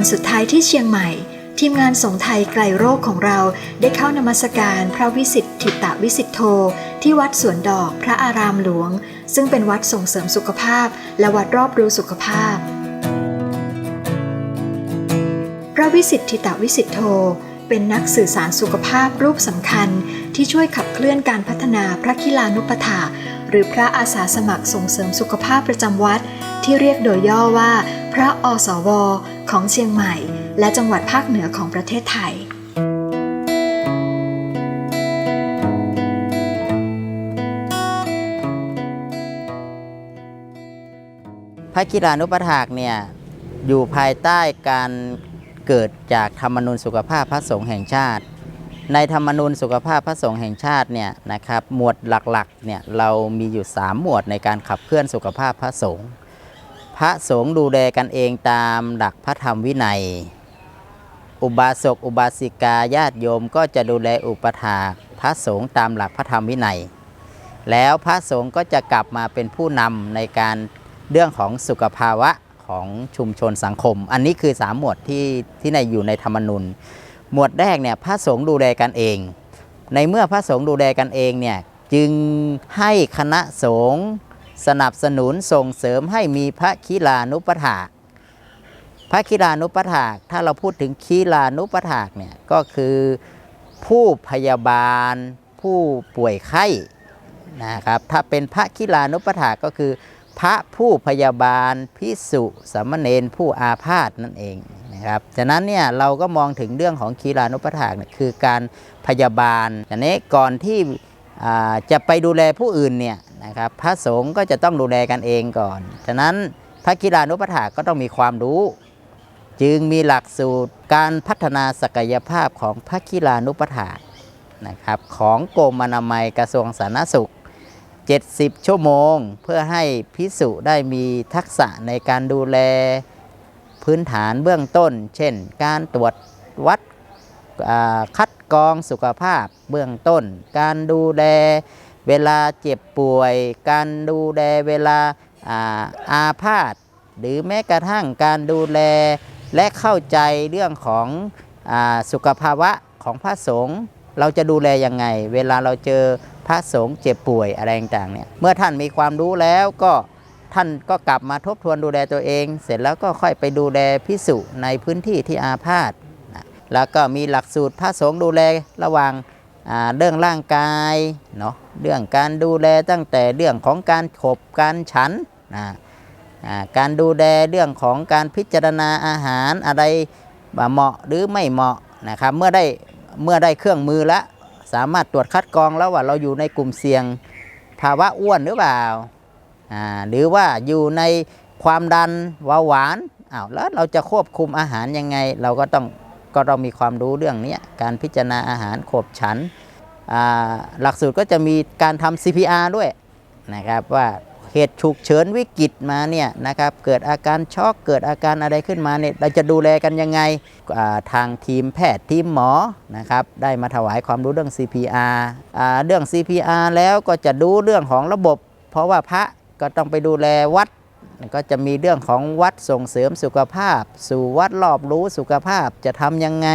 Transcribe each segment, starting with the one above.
วันสุดท้ายที่เชียงใหม่ ทีมงานสงไทยไกลโรคของเราได้เข้านมัสการพระวิสิทธิตวิสิทธโธที่วัดสวนดอกพระอารามหลวง ซึ่งเป็นวัดส่งเสริมสุขภาพ และวัดรอบรู้สุขภาพ พระวิสิทธิตวิสิทธโธเป็นนักสื่อสารสุขภาพรูปสำคัญ ที่ช่วยขับเคลื่อนการพัฒนาพระคิลานุปถาหรือพระอาสาสมัครส่งเสริมสุขภาพประจำวัด ที่เรียกโดยย่อว่า ระอสว ของเชียงใหม่ และจังหวัดภาคเหนือของประเทศไทยพระกีฬานุปถากเนี่ยอยู่ภายใต้การเกิดจากธรรมนูญสุขภาพพระสงฆ์แห่งชาติ ในธรรมนูญสุขภาพพระสงฆ์แห่งชาติเนี่ยนะครับหมวดหลักๆเนี่ยเรามีอยู่ 3 หมวดในการขับเคลื่อนสุขภาพพระสงฆ์ พระสงฆ์ดูแลกันเองตามหลักพระธรรมวินัย อุบาสกอุบาสิกาญาติโยมก็จะดูแลอุปถาพระสงฆ์ตามหลักพระธรรมวินัย แล้วพระสงฆ์ก็จะกลับมาเป็นผู้นำในการเรื่องของสุขภาวะของชุมชนสังคม อันนี้คือ 3 หมวดที่ที่ในอยู่ในธรรมนูญหมวดแรกเนี่ยพระสงฆ์ดูแลกันเอง ในเมื่อพระสงฆ์ดูแลกันเองเนี่ยจึงให้คณะสงฆ์ สนับสนุนส่งเสริมให้มีพระคีลานุปถากพระคีลานุปถาก ถ้าเราพูดถึงคีลานุปถากเนี่ยก็คือผู้พยาบาล ผู้ป่วยไข้นะครับถ้าเป็นพระคีลานุปถากก็คือพระผู้พยาบาลพิสุสามเณรผู้อาพาธนั่นเองนะครับฉะนั้นเนี่ยเราก็มองถึงเรื่องของคีลานุปถากเนี่ยคือการพยาบาลอันนี้ก่อนที่ จะไปดูแลผู้อื่นเนี่ยนะครับพระสงฆ์ก็จะต้องดูแลกันเองก่อน ฉะนั้นพระกีฬานุปถากก็ต้องมีความรู้ จึงมีหลักสูตรการพัฒนาศักยภาพของพระกีฬานุปถากนะครับของกรมอนามัยกระทรวงสาธารณสุข 70 ชั่วโมง เพื่อให้พิสุได้มีทักษะในการดูแลพื้นฐานเบื้องต้น เช่น การตรวจวัดคัด กรองสุขภาพเบื้องต้น การดูแลเวลาเจ็บป่วย การดูแลเวลาอาอาพาธหรือแม้กระทั่งการดูแลและเข้าใจเรื่องของอสุขภาวะของพระสงฆ์เราจะดูแลยังไง เวลาเราเจอพระสงฆ์เจ็บป่วยอะไรต่างๆเนี่ยเมื่อท่านมีความรู้แล้วก็ท่านก็กลับมาทบทวนดูแลตัวเอง เสร็จแล้วก็ค่อยไปดูแลพิสุในพื้นที่ที่อาพาธ แล้วก็มีหลักสูตรพระสงฆ์ดูแลระหว่างาเรื่องร่างกายเนาะเรื่องการดูแลตั้งแต่เรื่องของการขบการฉันนะอ่าการดูแลเรื่องของการพิจารณาอาหารอะไรเหมาะหรือไม่เหมาะนะครับเมื่อได้เมื่อได้เครื่องมือแล้วสามารถตรวจคัดกรองแล้วว่าเราอยู่ในกลุ่มเสี่ยงภาวะอ้วนหรือเปล่าหรือว่าอยู่ในความดันเบาหวานอ้าวแล้วเราจะควบคุมอาหารยังไงเราก็ต้อง ก็ต้องมีความรู้เรื่องนี้การพิจารณาอาหารขบฉัน หลักสูตรก็จะมีการทำ CPR ด้วยนะครับว่าเหตุฉุกเฉินวิกฤตมาเนี่ยนะครับเกิดอาการช็อกเกิดอาการอะไรขึ้นมาเนี่ยเราจะดูแลกันยังไงาทางทีมแพทย์ทีมหมอนะครับได้มาถวายความรู้เรื่อง CPR อเรื่อง CPR แล้วก็จะดูเรื่องของระบบ เพราะว่าพระก็ต้องไปดูแลวัด ก็จะมีเรื่องของวัดส่งเสริมสุขภาพ สู่วัดรอบรู้สุขภาพจะทำยังไง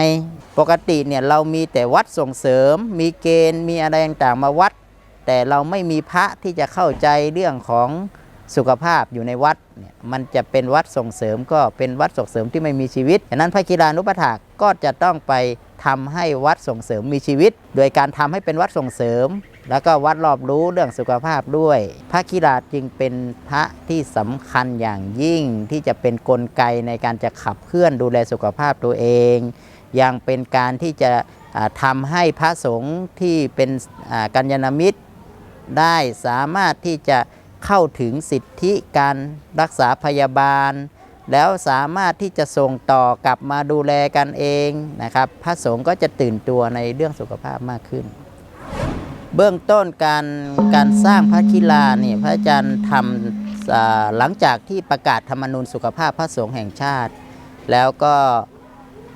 ปกติเนี่ยเรามีแต่วัดส่งเสริม มีเกณฑ์มีอะไรต่างๆมาวัด แต่เราไม่มีพระที่จะเข้าใจเรื่องของสุขภาพอยู่ในวัดเนี่ยมันจะเป็นวัดส่งเสริมก็เป็นวัดส่งเสริมที่ไม่มีชีวิตฉะนั้นพระกีฬานุปถากก็จะต้องไปทำให้วัดส่งเสริมมีชีวิต โดยการทำให้เป็นวัดส่งเสริม แล้วก็วัดรอบรู้เรื่องสุขภาพด้วย พระกีฬาจึงเป็นพระที่สำคัญอย่างยิ่งที่จะเป็นนกลไกในการจะขับเคลื่อนดูแลสุขภาพตัวเอง ยังเป็นการที่จะอ่าทำให้พระสงฆ์ที่เป็นกัญญาณมิตร ได้สามารถที่จะเข้าถึงสิทธิการรักษาพยาบาล แล้วสามารถที่จะส่งต่อกลับมาดูแลกันเองนะครับ พระสงฆ์ก็จะตื่นตัวในเรื่องสุขภาพมากขึ้น เบื้องต้นการการสร้างพระคิลาเนี่ยพระอาจารย์ทำหลังจากที่ประกาศธรรมนูญสุขภาพพระสงฆ์แห่งชาติ แล้วก็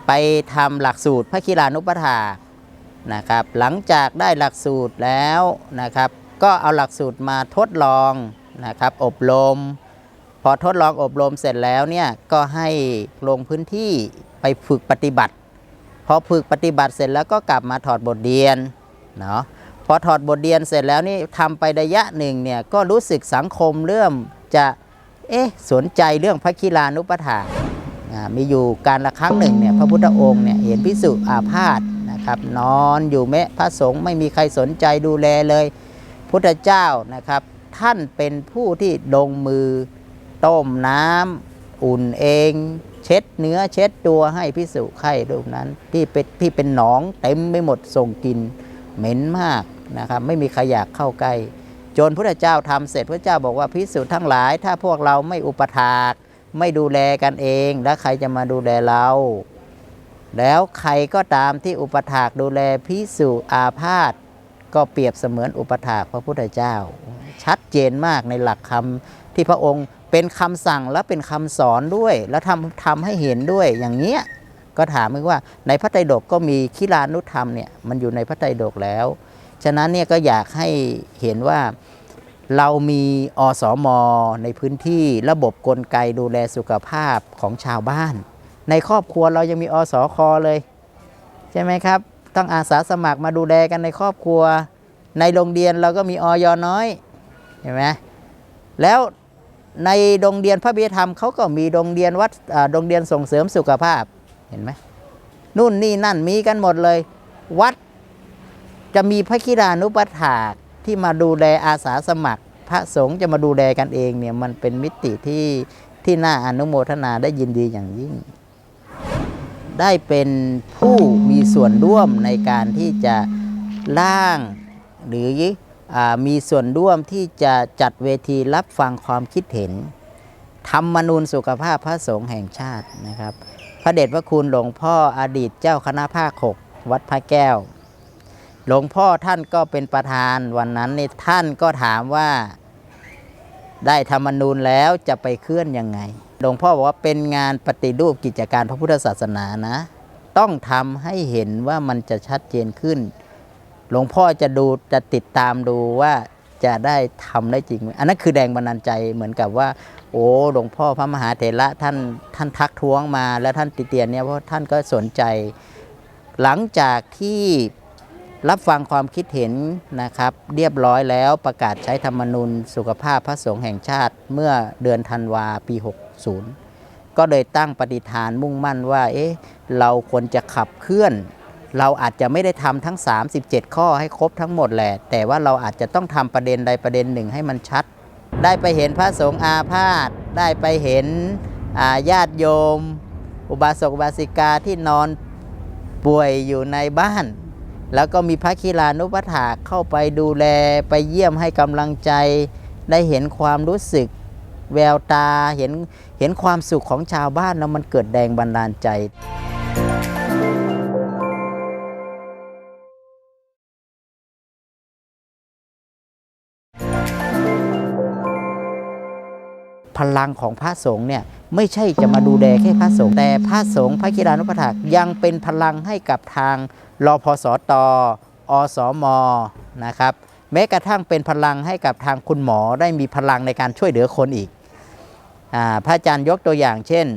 ไปทำหลักสูตรพระคิลานุปถานะครับหลังจากได้หลักสูตรแล้วนะครับก็เอาหลักสูตรมาทดลองนะครับอบรม พอทดลองอบรมเสร็จแล้วเนี่ยก็ให้ลงพื้นที่ไปฝึกปฏิบัติ พอฝึกปฏิบัติเสร็จแล้วก็กลับมาถอดบทเรียนเนาะ พอถอดบทเรียนเสร็จแล้วนี่ทำไประยะหนึ่งเนี่ยก็รู้สึกสังคมเริ่มจะเอ๊ะสนใจเรื่องพระกีฬานุปถามีอยู่การละครั้งหนึ่งเนี่ยพระพุทธองค์เนี่ยเห็นพิสุอาพาธนะครับนอนอยู่แม้พระสงฆ์ไม่มีใครสนใจดูแลเลย พุทธเจ้านะครับ ท่านเป็นผู้ที่ลงมือต้มน้ำอุ่นเองเช็ดเนื้อเช็ดตัวให้พิสุไข้รูปนั้นที่เป็นที่เป็นหนองเต็มไม่หมดส่งกินเหม็นมาก นะครับไม่มีใครอยากเข้าใกล้จนพระเจ้าทำเสร็จพระเจ้าบอกว่าพิสุทั้งหลาย ถ้าพวกเราไม่อุปถากไม่ดูแลกันเอง แล้วใครจะมาดูแลเรา แล้วใครก็ตามที่อุปถากดูแลพิสุอาพาธก็เปรียบเสมือนอุปถากพระพุทธเจ้า ชัดเจนมากในหลักคำที่พระองค์เป็นคำสั่งและเป็นคำสอนด้วย แล้วทำทำให้เห็นด้วยอย่างเนี้ยก็ถามว่าในพระไตรปิฎกก็มีคิลานุธรรมเนี่ยมันอยู่ในพระไตรปิฎกแล้ว ฉะนั้นเนี่ยก็อยากให้เห็นว่าเรามีอสมในพื้นที่ระบบกลไกดูแลสุขภาพของชาวบ้าน ในครอบครัวเรายังมีอสคเลย ใช่ไหมครับ ต้องอาสาสมัครมาดูแลกันในครอบครัว ในโรงเรียนเราก็มีอยน้อยเห็นไหมแล้วในโรงเรียนพระบิดาธรรมเขาก็มีโรงเรียนวัดโรงเรียนส่งเสริมสุขภาพเห็นไหมนู่นนี่นั่นมีกันหมดเลย วัด จะมีพระคิดานุปถากที่มาดูแลอาสาสมัคร พระสงฆ์จะมาดูแลกันเองเนี่ยมันเป็นมิติที่ที่น่าอนุโมทนาได้ยินดีอย่างยิ่ง ได้เป็นผู้มีส่วนร่วมในการที่จะร่างหรืออมีส่วนร่วมที่จะจัดเวทีรับฟังความคิดเห็น ธรรมนูญสุขภาพพระสงฆ์แห่งชาตินะครับ พระเดชพระคุณหลวงพ่ออดีตเจ้าคณะภาคหกวัดพระแก้ว หลวงพ่อท่านก็เป็นประธานวันนั้นนี่ท่านก็ถามว่าได้ธรรมนูญแล้วจะไปเคลื่อนยังไง หลวงพ่อบอกว่าเป็นงานปฏิรูปกิจการพระพุทธศาสนานะ ต้องทำให้เห็นว่ามันจะชัดเจนขึ้น หลวงพ่อจะดูจะติดตามดูว่าจะได้ทำได้จริงไหมอันนั้นคือแรงบันดาลใจเหมือนกับว่า โอ้หลวงพ่อพระมหาเถระท่านท่านทักท้วงมา แล้วท่านติเตียนเนี่ยเพราะท่านก็สนใจ หลังจากที่ รับฟังความคิดเห็นนะครับ เรียบร้อยแล้วประกาศใช้ธรรมนูญสุขภาพพระสงฆ์แห่งชาติเมื่อเดือนธันวาปี 60 ก็เลยตั้งปฏิฐานมุ่งมั่นว่า เอ๊ะ เราควรจะขับเคลื่อน เราอาจจะไม่ได้ทำทั้ง 37 ข้อให้ครบทั้งหมดแหละ แต่ว่าเราอาจจะต้องทำประเด็นใดประเด็นหนึ่งให้มันชัด ได้ไปเห็นพระสงฆ์อาพาธได้ไปเห็นาญาติโยม อุบาสกอุบาสิกาที่นอนป่วยอยู่ในบ้าน แล้วก็มีพระคีลานุปถากเข้าไปดูแลไปเยี่ยมให้กำลังใจ ได้เห็นความรู้สึก แววตาเห็นเห็นความสุขของชาวบ้านแล้วมันเกิดแรงบันดาลใจพลังของพระสงฆ์เนี่ยไม่ใช่จะมาดูแลแค่พระสงฆ์แต่พระสงฆ์พระกีฬานุปถากยังเป็นพลังให้กับทาง รอพสตอสมนะครับแม้กระทั่งเป็นพลังให้กับทางคุณหมอได้มีพลังในการช่วยเหลือคนอีกอพระอาจารย์ยกตัวอย่างเช่น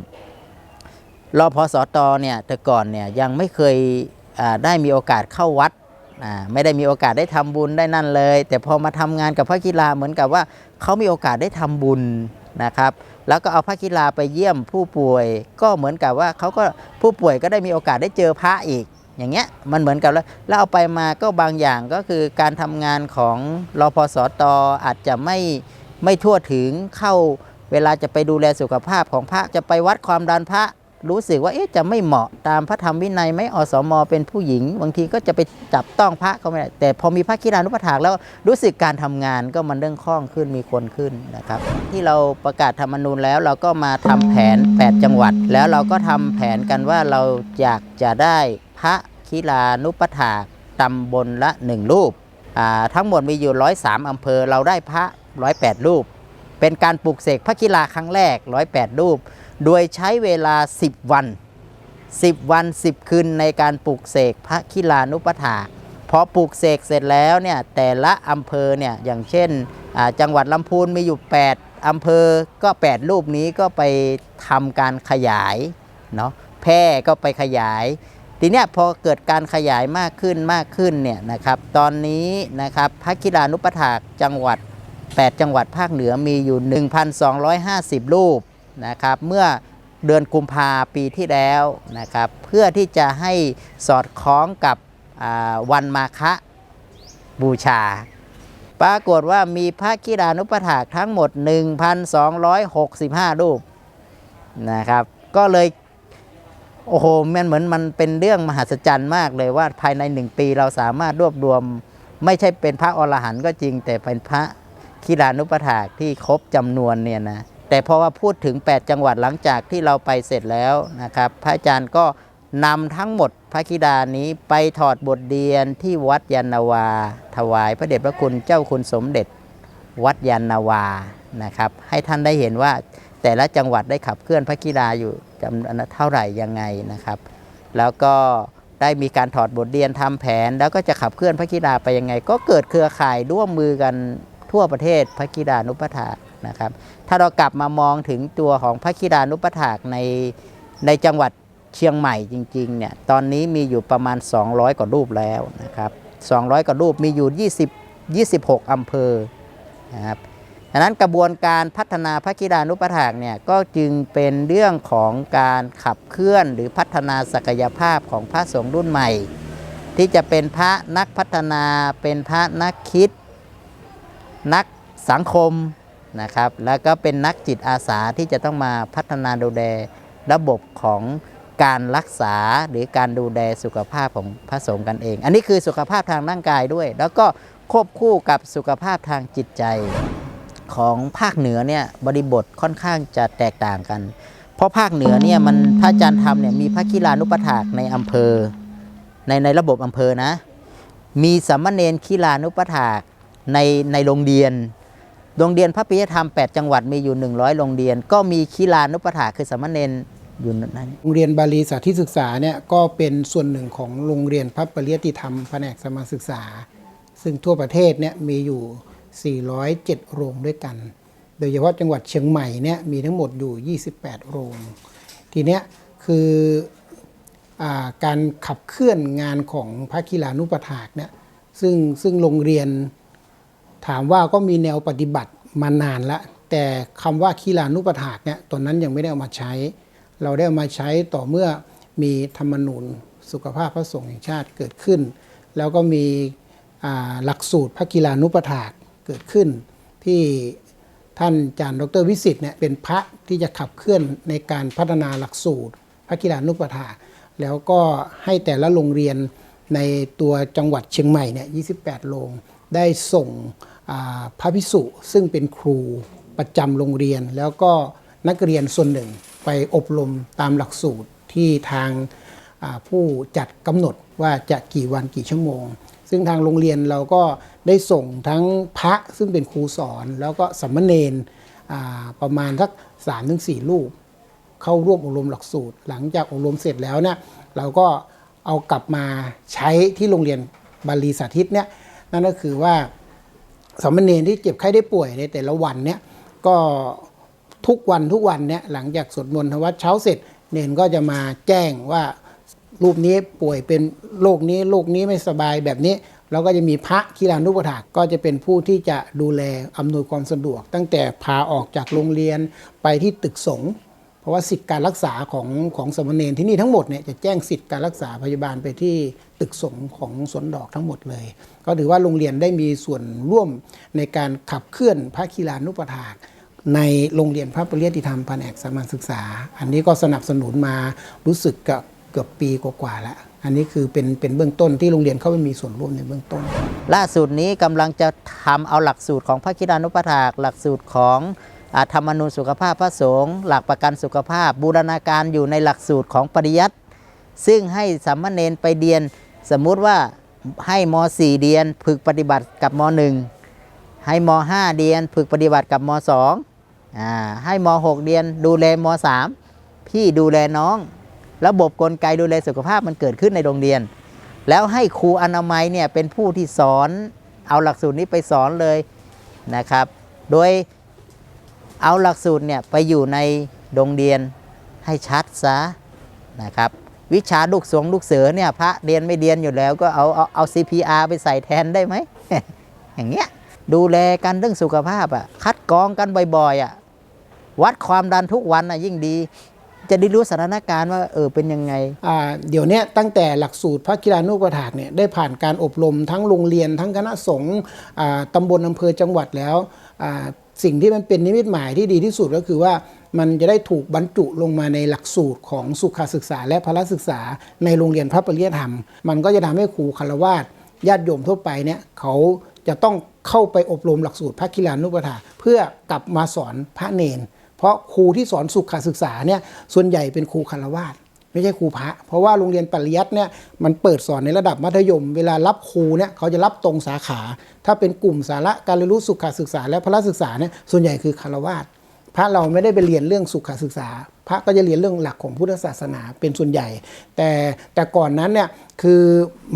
รอพสตอเนี่ยแต่ก่อนเนี่ยยังไม่เคยได้มีโอกาสเข้าวัดไม่ได้มีโอกาสได้ทำบุญได้นั่นเลย แต่พอมาทำงานกับพระกีฬาเหมือนกับว่าเขามีโอกาสได้ทำบุญนะครับแล้วก็เอาพระกีฬาไปเยี่ยมผู้ป่วย ก็เหมือนกับว่าเขาก็ผู้ป่วยก็ได้มีโอกาสได้เจอพระอีก อย่างเงี้ยมันเหมือนกับแล้วแล้วเอาไปมาก็บางอย่างก็คือการทำงานของรอพสตออาจจะไม่ไม่ทั่วถึงเข้าเวลาจะไปดูแลสุขภาพของพระจะไปวัดความดันพระ รู้สึกว่าเอ๊ะจะไม่เหมาะตามพระธรรมวินัยไหมอสมเป็นผู้หญิง บางทีก็จะไปจับต้องพระก็ไม่ได้แต่พอมีพระกีฬานุปถากแล้วรู้สึกการทำงานก็มันเรื่องคล่องขึ้นมีคนขึ้นนะครับ ที่เราประกาศธรรมนูญแล้วเราก็มาทำแผน 8 จังหวัด แล้วเราก็ทำแผนกันว่าเราอยากจะได้ พระกีฬานุปถาตำบลละ 1 รูป ทั้งหมดมีอยู่ 103 อำเภอ เราได้พระ 108 รูป เป็นการปลูกเสกพระกีฬาครั้งแรก 108 รูป โดยใช้เวลา 10 วัน 10 วัน 10 คืนในการปลูกเสกพระกีฬานุปถาพอปลูกเสกเสร็จแล้วเนี่ยแต่ละอำเภอเนี่ยอย่างเช่นจังหวัดลำพูนมีอยู่ 8 อำเภอก็ 8 รูปนี้ก็ไปทำการขยายเนาะแพร่ก็ไปขยาย ทีเนี้ยพอเกิดการขยายมากขึ้นมากขึ้นเนี่ยนะครับ ตอนนี้นะครับพระกีฬานุปถากจังหวัด 8 จังหวัดภาคเหนือมีอยู่ 1,250 รูปนะครับ เมื่อเดือนกุมภาปีที่แล้วนะครับ เพื่อที่จะให้สอดคล้องกับวันมาฆบูชา ปรากฏว่ามีพระกีฬานุปถากทั้งหมด 1,265 รูปนะครับ ก็เลย โอ้โหมันเหมือนมันเป็นเรื่องมหัศจรรย์มากเลยว่าภายในหนึ่งปีเราสามารถรวบรวม ไม่ใช่เป็นพระอรหันต์ก็จริง แต่เป็นพระกีฬานุปถากที่ครบจำนวนเนี่ยนะแต่พอว่าพูดถึง 8 จังหวัดหลังจากที่เราไปเสร็จแล้วนะครับพระอาจารย์ก็นำทั้งหมดพระกีฬานี้ไปถอดบทเรียนที่วัดยานนาวา ถวายพระเดชพระคุณเจ้าคุณสมเด็จวัดยานนาวานะครับให้ท่านได้เห็นว่าแต่ละจังหวัดได้ขับเคลื่อนพระกีฬาอยู่ จำนวนเท่าไหร่ยังไงนะครับ แล้วก็ได้มีการถอดบทเรียนทำแผน แล้วก็จะขับเคลื่อนพระกีฬาไปยังไง ก็เกิดเครือข่ายร่วมมือกันทั่วประเทศพระกีฬานุปถากนะครับ ถ้าเรากลับมามองถึงตัวของพระกีฬานุปถากในในจังหวัดเชียงใหม่จริงๆเนี่ยตอนนี้มีอยู่ประมาณ 200 กว่ารูปแล้วนะครับ200 กว่ารูปมีอยู่ 20 26 อำเภอนะครับ ดังนั้นกระบวนการพัฒนาพระกีฬานุปถากเนี่ยก็จึงเป็นเรื่องของการขับเคลื่อนหรือพัฒนาศักยภาพของพระสงฆ์รุ่นใหม่ ที่จะเป็นพระนักพัฒนาเป็นพระนักคิด นักสังคมนะครับแล้วก็เป็นนักจิตอาสาที่จะต้องมาพัฒนาดูแลระบบของการรักษาหรือการดูแลสุขภาพของพระสงฆ์กันเอง อันนี้คือสุขภาพทางร่างกายด้วย แล้วก็ควบคู่กับสุขภาพทางจิตใจ ของภาคเหนือเนี่ยบริบทค่อนข้างจะแตกต่างกัน เพราะภาคเหนือเนี่ยมันพระอาจารย์ทำเนี่ยมีพระกีฬานุปถากในอำเภอ ในในระบบอำเภอนะ มีสามเณรกีฬานุปถากในในโรงเรียนโรงเรียนพระปิยธรรม 8 จังหวัดมีอยู่ 100 โรงเรียน ก็มีกีฬานุปถากคือสามเณรอยู่นั้นโรงเรียนบาลีสาธิตศึกษาเนี่ยก็เป็นส่วนหนึ่งของโรงเรียนพระปริยติธรรมแผนกสมาศึกษา ซึ่งทั่วประเทศเนี่ยมีอยู่ 407 โรงด้วยกัน โดยเฉพาะจังหวัดเชียงใหม่เนี่ยมีทั้งหมดอยู่ 28 โรง ทีเนี้ยคืออการขับเคลื่อนงานของพระกีฬานุปถากเนี่ยซึ่งซึ่งโรงเรียนถามว่าก็มีแนวปฏิบัติมานานละ แต่คำว่าคีลานุปถากเนี่ยตอนนั้นยังไม่ได้เอามาใช้ เราได้เอามาใช้ต่อเมื่อมีธรรมนูญสุขภาพพระสงฆ์แห่งชาติเกิดขึ้น แล้วก็มีหลักสูตรพระกีฬานุปถาก กิดขึ้น ที่ท่านอาจารย์ดรวิสิทธิ์เนี่ยเป็นพระที่จะขับเคลื่อนในการพัฒนาหลักสูตร พระกีฬานุปถาแล้วก็ให้แต่ละโรงเรียนในตัวจังหวัดเชียงใหม่เนี่ย 28 โรงได้ส่งพระพิสุซึ่งเป็นครูประจำโรงเรียน แล้วก็นักเรียนส่วนหนึ่งไปอบรมตามหลักสูตรที่ทางผู้จัดกำหนดว่าจะกี่วันกี่ชั่วโมง ซึ่งทางโรงเรียนเราก็ ได้ส่งทั้งพระซึ่งเป็นครูสอน แล้วก็สัมมเนนอ่าประมาณสัก3-4รูป เข้าร่วมอบรมหลักสูตร หลังจากอบรมเสร็จแล้วเนี่ยเราก็เอากลับมาใช้ที่โรงเรียนบาลีสาธิตเนี่ยนั่นก็คือว่าสามเณรที่เจ็บไข้ได้ป่วยในแต่ละวันเนี่ยก็ทุกวันทุกวันเนี่ยหลังจากสวดมนต์ทวัดเช้าเสร็จ เนนก็จะมาแจ้งว่ารูปนี้ป่วยเป็นโรคนี้โรคนี้ไม่สบายแบบนี้ แล้วก็จะมีพระคีรานุปถากก็จะเป็นผู้ที่จะดูแลอำนวยความสะดวก ตั้งแต่พาออกจากโรงเรียนไปที่ตึกสงฆ์เพราะว่าสิทธิการรักษาของของสามเณรที่นี่ทั้งหมดเนี่ยจะแจ้งสิทธิการรักษาพยาบาลไปที่ตึกสงฆ์ของสวนดอกทั้งหมดเลย ก็ถือว่าโรงเรียนได้มีส่วนร่วมในการขับเคลื่อนพระกีฬานุปถากในโรงเรียนพระปริยติธรรมแผนกสามัญศึกษา อันนี้ก็สนับสนุนมารู้สึกกับ เกือบปีกว่าๆแล้ว อันนี้คือเป็นเป็นเบื้องต้นที่โรงเรียนเขาไม่มีส่วนร่วมในเบื้องต้น ล่าสุดนี้กำลังจะทำเอาหลักสูตรของพระกีฬานุปถากหลักสูตรของอธรรมนูญสุขภาพพระสงฆ์หลักประกันสุขภาพ บูรณาการอยู่ในหลักสูตรของปริยัติซึ่งให้สามเณรไปเรียน สมมุติว่าให้ม .4 เรียนฝึกปฏิบัติกับม .1 ให้ม .5 เรียนฝึกปฏิบัติกับม .2 อ่าให้ม .6 เรียนดูแลม .3 พี่ดูแลน้อง ระบบกลไกดูแลสุขภาพมันเกิดขึ้นในโรงเรียน แล้วให้ครูอนามัยเนี่ยเป็นผู้ที่สอนเอาหลักสูตรนี้ไปสอนเลยนะครับ โดยเอาหลักสูตรเนี่ยไปอยู่ในโรงเรียนให้ชัดซะนะครับวิชาลูกสวงลูกเสือเนี่ยพระเรียนไม่เรียนอยู่แล้วก็เอาเอาเอา CPR ไปใส่แทนได้ไหม อย่างเงี้ยดูแลกันเรื่องสุขภาพอะคัดกรองกันบ่อยๆอะวัดความดันทุกวันอะยิ่งดี จะได้รู้สถานการณ์ว่าเออเป็นยังไงอ่าเดี๋ยวนี้ตั้งแต่หลักสูตรพระกีฬานุปถากเนี่ยได้ผ่านการอบรมทั้งโรงเรียน ทั้งคณะสงฆ์ตำบลอำเภอจังหวัดแล้วสิ่งที่มันเป็นนิมิตหมายที่ดีที่สุดก็คือว่ามันจะได้ถูกบรรจุลงมาในหลักสูตรของสุขศึกษา และพละศึกษาในโรงเรียนพระปริยธรรม มันก็จะทำให้ครูคารวาสญาติโยมทั่วไปเนี่ยเขาจะต้องเข้าไปอบรมหลักสูตรพระกีฬานุปถาเพื่อกลับมาสอนพระเนน เพราะครูที่สอนสุขศึกษาเนี่ยส่วนใหญ่เป็นครูคารวาสไม่ใช่ครูพระ เพราะว่าโรงเรียนปริยัติเนี่ยมันเปิดสอนในระดับมัธยม เวลารับครูเนี่ยเขาจะรับตรงสาขา ถ้าเป็นกลุ่มสาระการเรียนรู้สุขศึกษาและพระศึกษาเนี่ยส่วนใหญ่คือคารวาส พระเราไม่ได้ไปเรียนเรื่องสุขศึกษา พระก็จะเรียนเรื่องหลักของพุทธศาสนาเป็นส่วนใหญ่ แต่แต่ก่อนนั้นเนี่ยคือ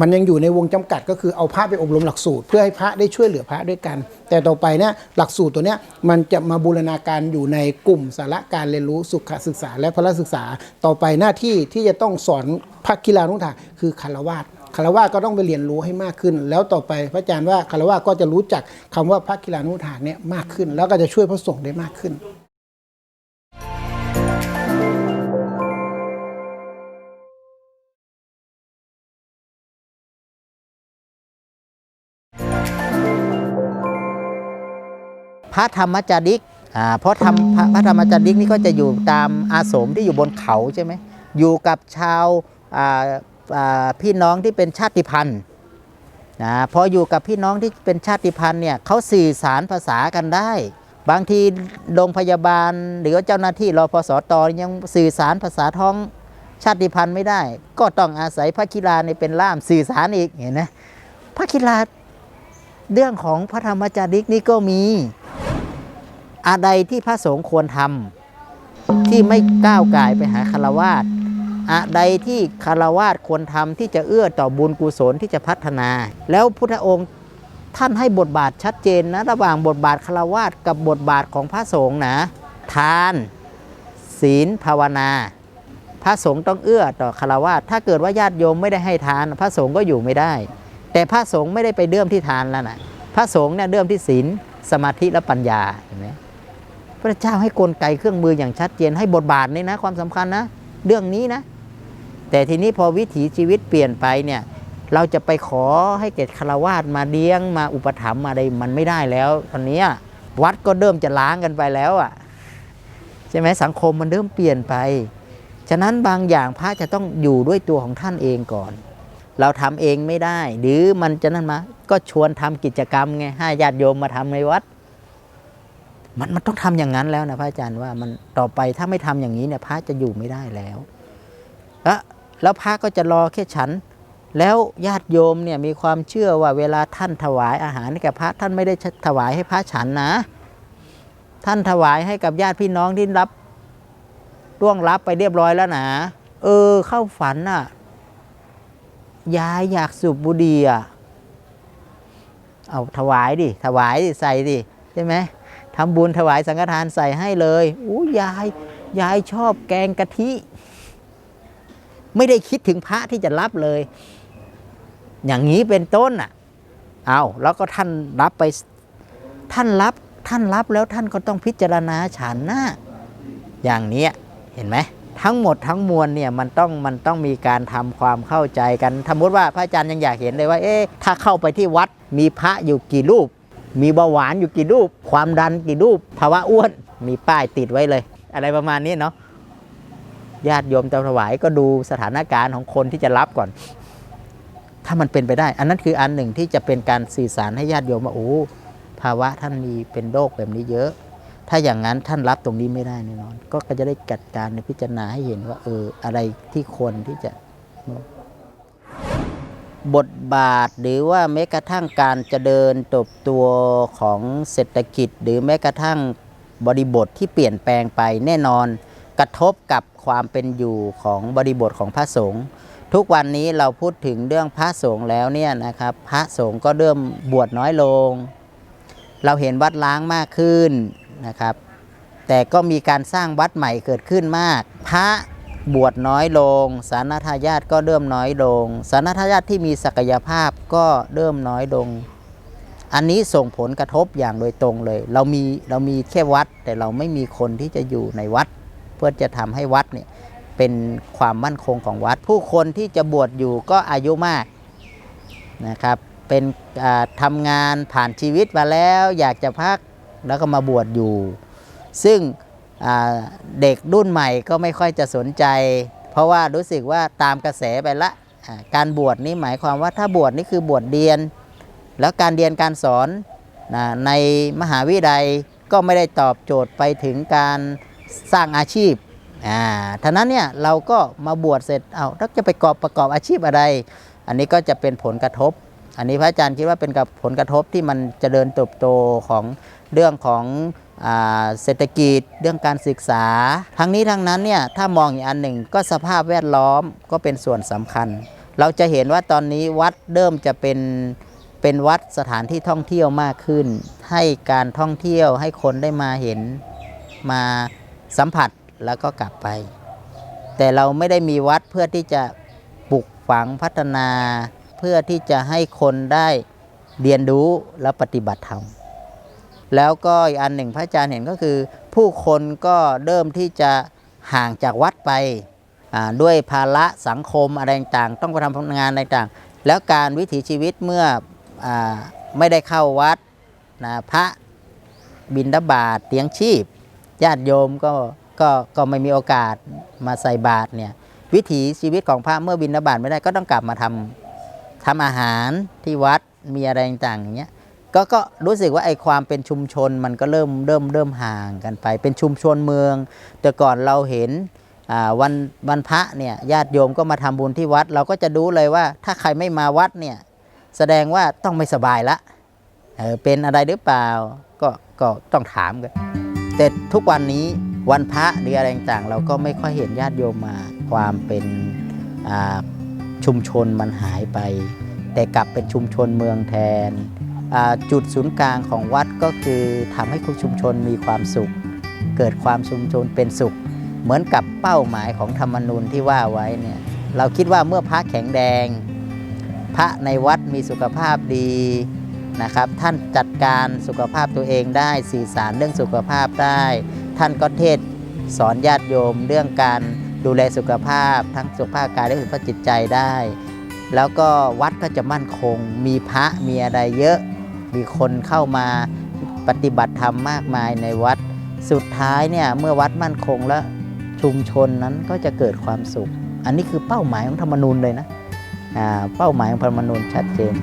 มันยังอยู่ในวงจำกัดก็คือเอาพระไปอบรมหลักสูตร เพื่อให้พระได้ช่วยเหลือพระด้วยกัน แต่ต่อไปเนี่ยหลักสูตรตัวเนี้ยมันจะมาบูรณาการอยู่ในกลุ่มสาระการเรียนรู้สุขศึกษา และพละศึกษา ต่อไปหน้าที่ที่จะต้องสอนพระกีฬานุถาคือคารวาสคารวาก็ต้องไปเรียนรู้ให้มากขึ้น แล้วต่อไปพระอาจารย์ว่าคารวาก็จะรู้จักคำว่าพระกีฬานุถาเนี่ยมากขึ้น แล้วก็จะช่วยพระสงฆ์ได้มากขึ้น พระธรรมจาริกอ่าเพราะธรรมพระพระธรรมจาริกนี่ก็จะอยู่ตามอาสมที่อยู่บนเขาใช่ไหมอยู่กับชาวอ่าอ่าพี่น้องที่เป็นชาติพันธุ์นะพออยู่กับพี่น้องที่เป็นชาติพันธุ์เนี่ยเขาสื่อสารภาษากันได้ บางทีโรงพยาบาล หรือว่าเจ้าหน้าที่รพสตยังสื่อสารภาษาท้องชาติพันธุ์ไม่ได้ ก็ต้องอาศัยพระกีฬาในเป็นล่ามสื่อสารอีกเห็นไหมพระกีฬาเรื่องของพระธรรมจาริกนี่ก็มี อะไรที่พระสงฆ์ควรทำที่ไม่ก้าวไก่ไปหาคารวาสอะไรที่คารวาสควรทำที่จะเอื้อต่อบุญกุศลที่จะพัฒนา แล้วพุทธองค์ท่านให้บทบาทชัดเจนนะระหว่างบทบาทคารวาสกับบทบาทของพระสงฆ์นะทาน ศีลภาวนา พระสงฆ์ต้องเอื้อต่อคารวาสถ้าเกิดว่าญาติโยมไม่ได้ให้ทาน พระสงฆ์ก็อยู่ไม่ได้ แต่พระสงฆ์ไม่ได้ไปเดิมที่ทานแล้วนะพระสงฆ์เนี่ยเดิมที่ศีลสมาธิและปัญญาเห็นไหม พระเจ้าให้กลไกเครื่องมืออย่างชัดเจนให้บทบาทนี่นะความสำคัญนะ เรื่องนี้นะ แต่ทีนี้พอวิถีชีวิตเปลี่ยนไปเนี่ยเราจะไปขอให้เกตคารวาสมาเลี้ยงมาอุปถัมภ์มาอะไรมันไม่ได้แล้ว ตอนนี้วัดก็เริ่มจะล้างกันไปแล้วอะใช่ไหมสังคมมันเริ่มเปลี่ยนไป ฉะนั้นบางอย่างพระจะต้องอยู่ด้วยตัวของท่านเองก่อน เราทำเองไม่ได้ หรือมันจะนั่นมา ก็ชวนทำกิจกรรมไงให้ญาติโยมมาทำในวัด มันมันต้องทำอย่างนั้นแล้วนะพระอาจารย์ว่ามันต่อไปถ้าไม่ทำอย่างนี้เนี่ยพระจะอยู่ไม่ได้แล้วแล้วแล้วพระก็จะรอแค่ฉัน แล้วญาติโยมเนี่ยมีความเชื่อว่าเวลาท่านถวายอาหารให้กับพระท่านไม่ได้ถวายให้พระฉันนะ ท่านถวายให้กับญาติพี่น้องที่รับร่วงรับไปเรียบร้อยแล้วนะเออเข้าฝันน่ะยายอยากสูบบุหรี่อะเอาถวายดิถวายดิใส่ดิใช่ไหม ทำบุญถวายสังฆทานใส่ให้เลยอู้ยายยายชอบแกงกะทิ ไม่ได้คิดถึงพระที่จะรับเลย อย่างนี้เป็นต้นอะเอาแล้วก็ท่านรับไปท่านรับท่านรับแล้วท่านก็ต้องพิจารณาฉันนะอย่างนี้เห็นไหมทั้งหมดทั้งมวลเนี่ยมันต้องมันต้องมีการทำความเข้าใจกันสมมติว่าพระอาจารย์ยังอยากเห็นเลยว่า เอ๊ะถ้าเข้าไปที่วัดมีพระอยู่กี่รูป มีเบาหวานอยู่กี่รูป ความดันกี่รูป ภาวะอ้วน มีป้ายติดไว้เลย อะไรประมาณนี้เนาะ ญาติโยมจะถวายก็ดูสถานการณ์ของคนที่จะรับก่อน ถ้ามันเป็นไปได้ อันนั้นคืออันหนึ่งที่จะเป็นการสื่อสารให้ญาติโยมว่าโอ้ภาวะท่านมีเป็นโรคแบบนี้เยอะ ถ้าอย่างนั้นท่านรับตรงนี้ไม่ได้แน่นอน ก็จะได้จัดการในพิจารณาให้เห็นว่า เอออะไรที่ควรที่จะ บทบาทหรือว่าแม้กระทั่งการจะเดินตบตัวของเศรษฐกิจ หรือแม้กระทั่งบริบทที่เปลี่ยนแปลงไปแน่นอน กระทบกับความเป็นอยู่ของบริบทของพระสงฆ์ทุกวันนี้เราพูดถึงเรื่องพระสงฆ์แล้วเนี่ยนะครับ พระสงฆ์ก็เริ่มบวชน้อยลง เราเห็นวัดล้างมากขึ้นนะครับ แต่ก็มีการสร้างวัดใหม่เกิดขึ้นมาก พระ บวชน้อยลง สารทายาทก็เริ่มน้อยลง สารทายาทที่มีศักยภาพก็เริ่มน้อยลง อันนี้ส่งผลกระทบอย่างโดยตรงเลย เรามีเรามีแค่วัด แต่เราไม่มีคนที่จะอยู่ในวัด เพื่อจะทำให้วัดเนี่ยเป็นความมั่นคงของวัด ผู้คนที่จะบวชอยู่ก็อายุมากนะครับ เป็นอ่าทำงานผ่านชีวิตมาแล้ว อยากจะพักแล้วก็มาบวชอยู่ ซึ่ง เด็กรุ่นใหม่ก็ไม่ค่อยจะสนใจ เพราะว่ารู้สึกว่าตามกระแสไปละการบวชนี่หมายความว่าถ้าบวชนี่คือบวชเรียน แล้วการเรียนการสอนในมหาวิทยาลัยก็ไม่ได้ตอบโจทย์ไปถึงการสร้างอาชีพอ่าท่านั้นเนี่ยเราก็มาบวชเสร็จเอาแล้วจะไปกอบประกอบอาชีพอะไร อันนี้ก็จะเป็นผลกระทบ อันนี้พระอาจารย์คิดว่าเป็นกับผลกระทบที่มันจเจริญเติบโตของเรื่องของ เศรษฐกิจเรื่องการศึกษา ทั้งนี้ทั้งนั้นเนี่ยถ้ามองอีกอันหนึ่งก็สภาพแวดล้อมก็เป็นส่วนสำคัญ เราจะเห็นว่าตอนนี้วัดเริ่มจะเป็นเป็นวัดสถานที่ท่องเที่ยวมากขึ้น ให้การท่องเที่ยวให้คนได้มาเห็นมาสัมผัสแล้วก็กลับไป แต่เราไม่ได้มีวัดเพื่อที่จะปลูกฝังพัฒนา เพื่อที่จะให้คนได้เรียนรู้และปฏิบัติธรรม แล้วก็อีกอันหนึ่งพระอาจารย์เห็นก็คือ ผู้คนก็เริ่มที่จะห่างจากวัดไปด้วยภาระสังคมอะไรต่างต้องไปทำงานอะไรต่าง แล้วการวิถีชีวิตเมื่ออไม่ได้เข้าวัดนะพระบินดาบาตเตียงชีพ ญาติโยมก็ก็ก็ไม่มีโอกาสมาใส่บาตรเนี่ยวิถีชีวิตของพระเมื่อบินดาบาตไม่ได้ก็ต้องกลับมาทำทำอาหารที่วัดมีอะไรต่างๆอย่างเงี้ย ก็ก็รู้สึกว่าไอ้ความเป็นชุมชนมันก็เริ่มเริ่มเริ่มห่างกันไป เป็นชุมชนเมือง แต่ก่อนเราเห็นวันวันพระเนี่ยญาติโยมก็มาทำบุญที่วัด เราก็จะรู้เลยว่าถ้าใครไม่มาวัดเนี่ยแสดงว่าต้องไม่สบายละเออเป็นอะไรหรือเปล่าก็ก็ต้องถามกันแต่ทุกวันนี้วันพระหรืออะไรต่างเราก็ไม่ค่อยเห็นญาติโยมมาความเป็นชุมชนมันหายไป แต่กลับเป็นชุมชนเมืองแทน จุดศูนย์กลางของวัดก็คือทำให้ทุชุมชนมีความสุข เกิดความชุมชนเป็นสุข เหมือนกับเป้าหมายของธรรมนูญที่ว่าไว้เนี่ยเราคิดว่าเมื่อพระแข็งแดง พระในวัดมีสุขภาพดีนะครับ ท่านจัดการสุขภาพตัวเองได้สื่อสารเรื่องสุขภาพได้ ท่านก็เทศสอนญาติโยมเรื่องการดูแลสุขภาพ ทั้งสุขภาพกายและสุขภาพจิตใจได้ แล้วก็วัดก็จะมั่นคง มีพระมีอะไรเยอะ มีคนเข้ามาปฏิบัติธรรมมากมายในวัด สุดท้ายเนี่ยเมื่อวัดมั่นคงแล้วชุมชนนั้นก็จะเกิดความสุข อันนี้คือเป้าหมายของธรรมนูญเลยนะอ่าเป้าหมายของธรรมนูญชัดเจน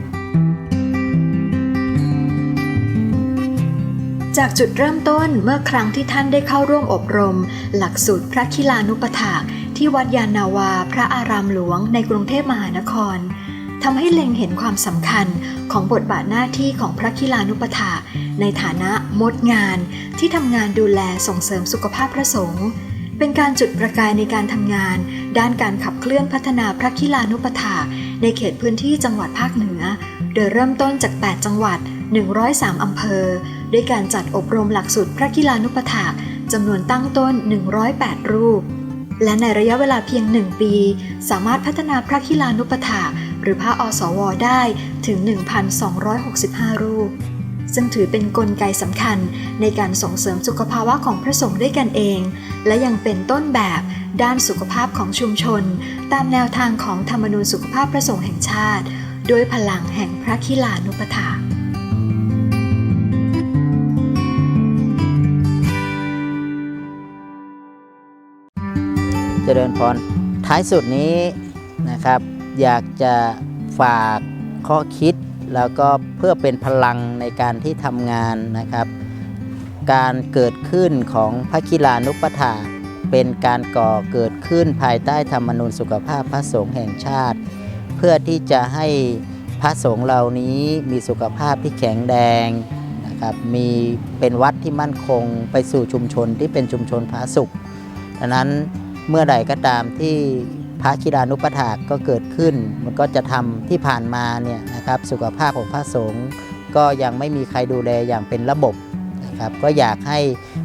จากจุดเริ่มต้นเมื่อครั้งที่ท่านได้เข้าร่วมอบรม หลักสูตรพระคิลานุปถากที่วัดยานาวาพระอารามหลวงในกรุงเทพมหานคร ทำให้เล็งเห็นความสำคัญของบทบาทหน้าที่ของพระคิลานุปถาในฐานะมดงานที่ทำงานดูแลส่งเสริมสุขภาพพระสงฆ์เป็นการจุดประกายในการทำงาน ด้านการขับเคลื่อนพัฒนาพระคิลานุปถาในเขตพื้นที่จังหวัดภาคเหนือ โดยเริ่มต้นจาก 8 จังหวัด 103 อำเภอ ด้วยการจัดอบรมหลักสูตรพระกีฬานุปถาจำนวนตั้งต้น 108 รูป และในระยะเวลาเพียง 1 ปี สามารถพัฒนาพระกีฬานุปถา หรือพระอสวได้ถึง 1,265 รูป ซึ่งถือเป็นนกลไกสำคัญในการส่งเสริมสุขภาวะของพระสงฆ์ด้วยกันเอง และยังเป็นต้นแบบด้านสุขภาพของชุมชน ตามแนวทางของธรรมนูญสุขภาพพระสงฆ์แห่งชาติ ด้วยพลังแห่งพระคิลานุปถากเจริญพรท้ายสุดนี้นะครับ อยากจะฝากข้อคิด แล้วก็เพื่อเป็นพลังในการที่ทำงานนะครับ การเกิดขึ้นของพระคิลานุปถาเป็นการก่อเกิดขึ้นภายใต้ธรรมนูญสุขภาพพระสงฆ์แห่งชาติ เพื่อที่จะให้พระสงฆ์เหล่านี้มีสุขภาพที่แข็งแรงนะครับมีเป็นวัดที่มั่นคงไปสู่ชุมชนที่เป็นชุมชนพระสุขดังนั้นเมื่อใดก็ตามที่ พระคิดานุปถากก็เกิดขึ้น มันก็จะทำที่ผ่านมาเนี่ยนะครับสุขภาพของพระสงฆ์ก็ยังไม่มีใครดูแลอย่างเป็นระบบนะครับก็อยากให้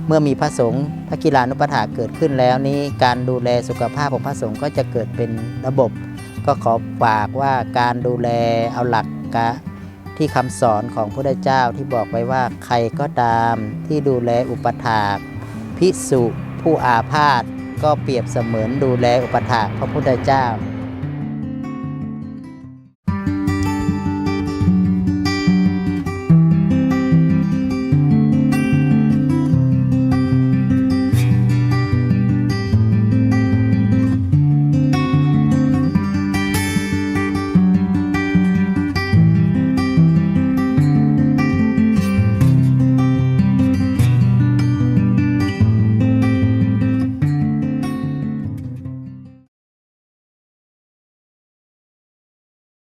เมื่อมีพระสงฆ์พระกีฬานุปถาเกิดขึ้นแล้วนี้การดูแลสุขภาพของพระสงฆ์ก็จะเกิดเป็นระบบ ก็ขอฝากว่าการดูแลเอาหลักกะที่คำสอนของพระเจ้าที่บอกไว้ว่าใครก็ตามที่ดูแลอุปถากภิกษุผู้อาพาธ ก็เปรียบเสมือนดูแลอุปถากพระพุทธเจ้า